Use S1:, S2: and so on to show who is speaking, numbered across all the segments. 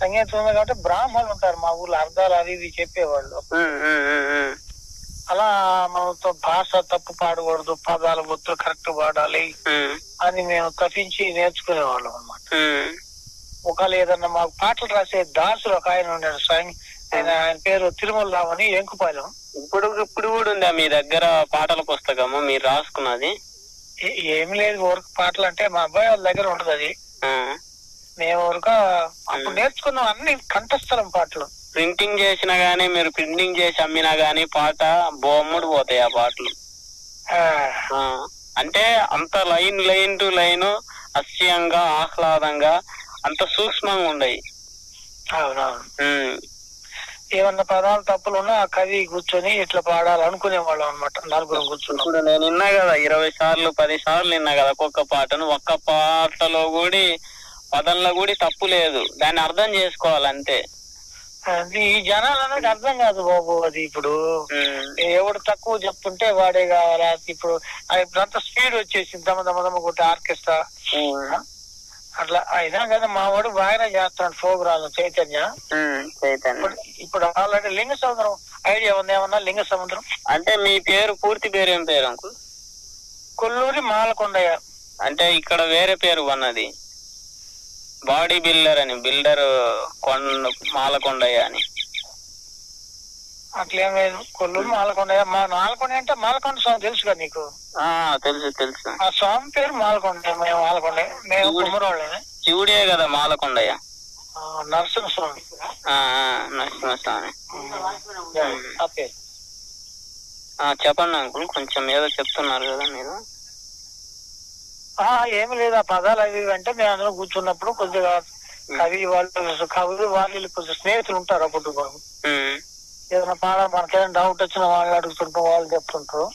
S1: సంగీతం ఉంది కాబట్టి బ్రాహ్మణులు ఉంటారు మా ఊర్లో అర్థాలు అవి ఇవి చెప్పేవాళ్ళు. అలా మనతో భాష తప్పు పాడకూడదు పదాలు గుర్తులు కరెక్ట్ పాడాలి అని మేము తప్పించి నేర్చుకునేవాళ్ళం అన్నమాట.
S2: ఉమ్.
S1: ఒకవేళ ఏదన్నా మాకు పాటలు రాసే దాసులు ఒక ఆయన ఉన్నాడు స్వామి ఆయన ఆయన పేరు తిరుమల రావు అని ఎంకుపాలెం.
S2: ఇప్పుడు ఇప్పుడు కూడా ఉందా మీ దగ్గర పాటల పుస్తకము? మీరు రాసుకున్నది?
S1: ఏమి లేదు ఊరికి పాటలు అంటే మా అబ్బాయి వాళ్ళ దగ్గర ఉంటది అది.
S2: ఆ.
S1: మేము ఊరుక అప్పుడు నేర్చుకున్నాం అన్ని కంఠస్థలం పాటలు.
S2: ప్రింటింగ్ చేసినా గానీ మీరు ప్రింటింగ్ చేసి అమ్మినా గానీ పాట బొమ్మడు పోతాయి ఆ పాటలు. అంటే అంత లైన్ లైన్ టు లైన్ అస్యంగా ఆహ్లాదంగా అంత సూక్ష్మంగా ఉండయి. ఉమ్.
S1: ఏమన్నా పదాలు తప్పులు ఉన్నా ఆ కవి కూర్చొని ఇట్లా పాడాలనుకునే వాళ్ళం అనమాట నలుగురు కూర్చున్నాం.
S2: ఇప్పుడు నేను విన్నా కదా ఇరవై సార్లు పది సార్లు విన్నా కదా ఒక్కొక్క పాటను. ఒక్క పాటలో కూడా పదంలో కూడా తప్పు లేదు. దాన్ని అర్థం చేసుకోవాలి అంతే
S1: అది ఈ జనాలు అనేది అర్థం కాదు బాబు అది ఇప్పుడు. ఎవడు తక్కువ చెప్తుంటే వాడే కావాలా? ఇప్పుడు అంత స్పీడ్ వచ్చేసింది. దమ దమ దమ కొట్టి ఆర్కెస్ట్రా. అట్లా అయినా కదా మా వాడు బాగానే చేస్తున్నాడు ప్రోగ్రామ్ చైతన్య. ఇప్పుడు ఇప్పుడు ఆల్రెడీ లింగ సముద్రం ఐడియా ఉంది ఏమన్నా లింగ సముద్రం?
S2: అంటే మీ పేరు పూర్తి పేరు ఏం పేరు అంకుల్?
S1: కొల్లూరి మాలకొండయ్య.
S2: అంటే ఇక్కడ వేరే పేరు ఉన్నది బాడీ బిల్డర్ అని బిల్డర్ కొండ మాలకొండయ్య అని.
S1: అట్లేం లేదు. కొల్లూరు మాలకొండయ్య మా మాలకొండ అంటే మాలకొండ స్వామి తెలుసు కదా నీకు?
S2: ఆ తెలుసు తెలుసు.
S1: ఆ స్వామి పేరు మాలకొండ మేము మాలకొండ మేము కుమ్మరోళ్ళని?
S2: శివుడే కదా మాలకొండయ్య.
S1: నరసింహ స్వామి
S2: ఆ, ఆ, నరసింహస్వామి.
S1: ఆ పేరు
S2: చెప్పండి అంకుల్. కొంచెం ఏదో చెప్తున్నారు కదా మీరు.
S1: ఏమి లేదు ఆ పదాలు అవి అంటే మేము అందరం కూర్చున్నప్పుడు కొద్దిగా కవి వాళ్ళు కవులు వాళ్ళు కొంచెం స్నేహితులు ఉంటారు అప్పుడు మాకు.
S2: ఉమ్,
S1: ఏదైనా పాడ మనకేదైనా డౌట్ వచ్చిన వాళ్ళు అడుగుతుంటారు వాళ్ళు చెప్తుంటారు.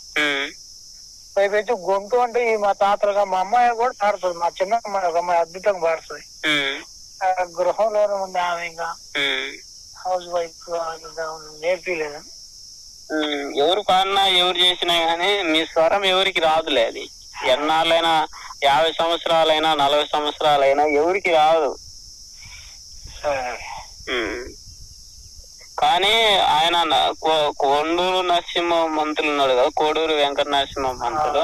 S1: పైపైతే గొంతు అంటే ఈ మా తాతలుగా మా అమ్మాయి కూడా పాడుతుంది మా చిన్న అమ్మాయి ఒక అమ్మాయి అద్భుతంగా పాడుతుంది. గృహంలోనే ఉంది ఆమె ఇంకా. హౌస్ వైఫ్ నేర్పిలేదు.
S2: ఎవరు పాడినా ఎవరు చేసినా గానీ మీ స్వరం ఎవరికి రాదులే అది. ఎన్నాళ్ళైనా యాభై సంవత్సరాలైనా నలభై సంవత్సరాలైనా ఎవరికి రాదు. కానీ ఆయన కొండూరు నరసింహ మంత్రులు ఉన్నాడు కదా కోడూరు వెంకట నరసింహ మంత్రులు.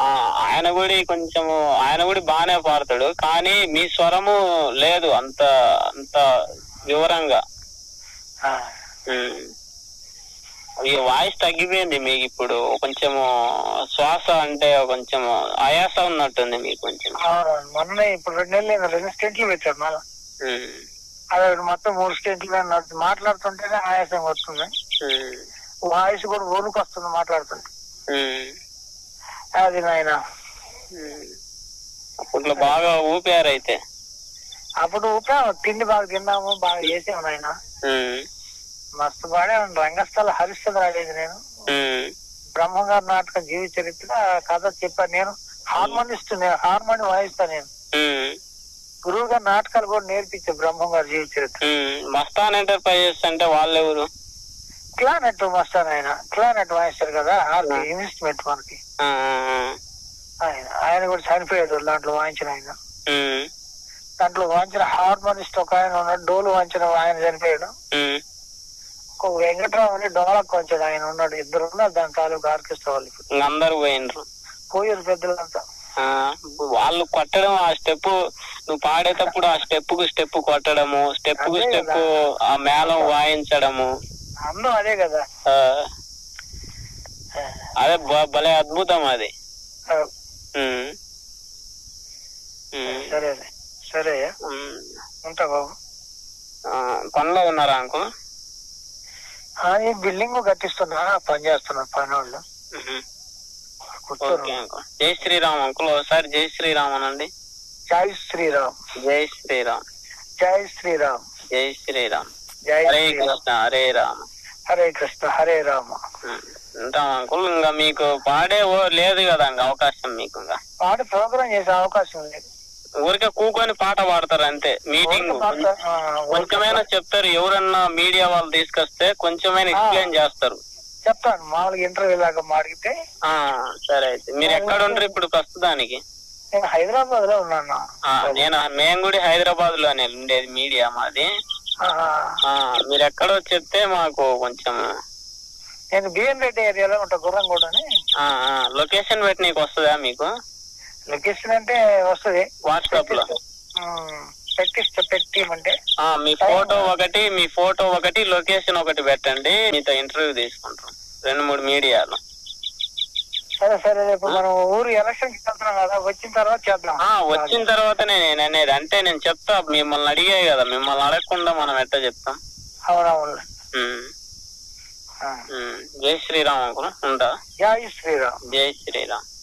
S2: ఆ, ఆయన కూడా కొంచెం ఆయన కూడా బాగానే పాడతాడు. కానీ మీ స్వరము లేదు అంత అంత వివరంగా. ఈ వాయిస్ తగ్గిపోయింది మీకు ఇప్పుడు కొంచెము శ్వాస అంటే కొంచెం ఆయాస ఉన్నట్టుంది మీకు కొంచెం
S1: మొన్న ఇప్పుడు రెండు నెలలు రెండు స్టేట్లు పెట్టారు మళ్ళీ. అదే మొత్తం మూడు స్టేట్లు మాట్లాడుతుంటేనే ఆయాసం వస్తుంది. వాయిస్ కూడా వణుకు వస్తుంది మాట్లాడుతుంటే. అది నాయన.
S2: అప్పట్లో బాగా ఊపారు అయితే
S1: అప్పుడు ఊపా తిండి బాగా తిన్నాము బాగా చేసాము నాయన. మస్తు పాడే రంగస్థల హరిశ్చంద్ర ఆడేది నేను. బ్రహ్మంగారి నాటకం జీవిత చరిత్ర కథ చెప్పాను. నేను హార్మోనిస్ట్ నేను హార్మోని వాయిస్తా నేను. గురువు గారు నాటకాలు కూడా నేర్పించే బ్రహ్మం గారి జీవిత చరిత్ర.
S2: మస్తాన్ ఎంటర్ప్రైజెస్ అంటే వాళ్ళెవరు?
S1: క్లానెట్ మాస్టర్ ఆయన. క్లానెట్ వాయిస్తారు కదా ఇన్వెస్ట్మెంట్ మనకి. ఆయన ఆయన కూడా చనిపోయాడు దాంట్లో వాయించిన ఆయన. దాంట్లో వాయించిన హార్మోనిస్ట్ ఒక ఆయన ఉన్నాడు డోలు వాయించిన ఆయన చనిపోయాడు. వెంకట్రావు అని డోలక్ వాయించాడు ఆయన ఉన్నాడు. ఇద్దరు ఉన్నారు దాని తాలూకు ఆర్కెస్ట్రా వాళ్ళు
S2: అందరు పోయినరు.
S1: పోయారు పెద్దలంతా.
S2: ఆ, వాళ్ళు కొట్టడం ఆ స్టెప్ నువ్వు పాడేటప్పుడు ఆ స్టెప్కు స్టెప్ కొట్టడము స్టెప్కు
S1: అదే
S2: స్టెప్. ఆ మేళం వాయించడము.
S1: అందరూ అదే కదా.
S2: ఆ, అదే భలే అద్భుతం అది.
S1: సరే. సరే. ఉంటా బాబు.
S2: పనిలో ఉన్నారా అంకుల్?
S1: ఆ, ఈ బిల్డింగ్ కట్టిస్తున్నా పని చేస్తున్నా పని వాళ్ళు
S2: జై శ్రీరామ్ అంకుల్ ఒకసారి జై శ్రీరామ్ అనండి.
S1: జై శ్రీరామ్.
S2: జై శ్రీరామ్.
S1: జై శ్రీరామ్.
S2: జై శ్రీరామ్.
S1: జై
S2: హరే కృష్ణ హరే రామ.
S1: హరే కృష్ణ హరే రామ.
S2: ఉంటాం అంకుల్ ఇంకా మీకు పాడే ఓ లేదు కదా ఇంకా అవకాశం మీకు ఇంకా.
S1: పాట ప్రోగ్రామ్ చేసే అవకాశం లేదు.
S2: ఊరికే కూకొని పాట పాడతారు అంతే. మీటింగ్ కొంచెమైనా చెప్తారు. ఎవరన్నా మీడియా వాళ్ళు తీసుకొస్తే కొంచెమైనా ఎక్స్ప్లెయిన్ చేస్తారు.
S1: చెప్తాను. మామూలుగా ఇంటర్వ్యూ లాగా మా అడిగితే
S2: ఆ సరే అయితే. మీరు ఎక్కడ ఉంటారు ఇప్పుడు ప్రస్తుతానికి?
S1: నేను హైదరాబాద్లో ఉన్నాను
S2: నేను మేము కూడా హైదరాబాద్లోనే ఉండేది మీడియా మాది. మీరు ఎక్కడో చెప్తే మాకు కొంచెం
S1: నేను బిఎన్ రెడ్డి ఏరియాలో ఉంటా గుర్రంగూడ అని
S2: ఆ, ఆ, లొకేషన్ పెట్టి నీకు వస్తుందా మీకు?
S1: లొకేషన్ అంటే వస్తుంది.
S2: వాట్సాప్లో?
S1: పెట్టిస్తా పెట్టిమంటే.
S2: మీ ఫోటో ఒకటి మీ ఫోటో ఒకటి లొకేషన్ ఒకటి పెట్టండి. మీతో ఇంటర్వ్యూ తీసుకుంటాం. రెండు మూడు మీడియాలో.
S1: సరే సరే రేపు మనం ఊరు ఎలక్షన్కి వెళ్తున్నాం కదా వచ్చిన తర్వాత చేద్దాం.
S2: ఆ, వచ్చిన తర్వాతనే నేను అనేది అంటే నేను చెప్తా మిమ్మల్ని అడిగాయి కదా మిమ్మల్ని అడగకుండా మనం ఎట్లా చెప్తాం?
S1: అవునవును.
S2: జై శ్రీరామ్ అంకుల్ ఉంటా?
S1: జై శ్రీరామ్.
S2: జై శ్రీరామ్.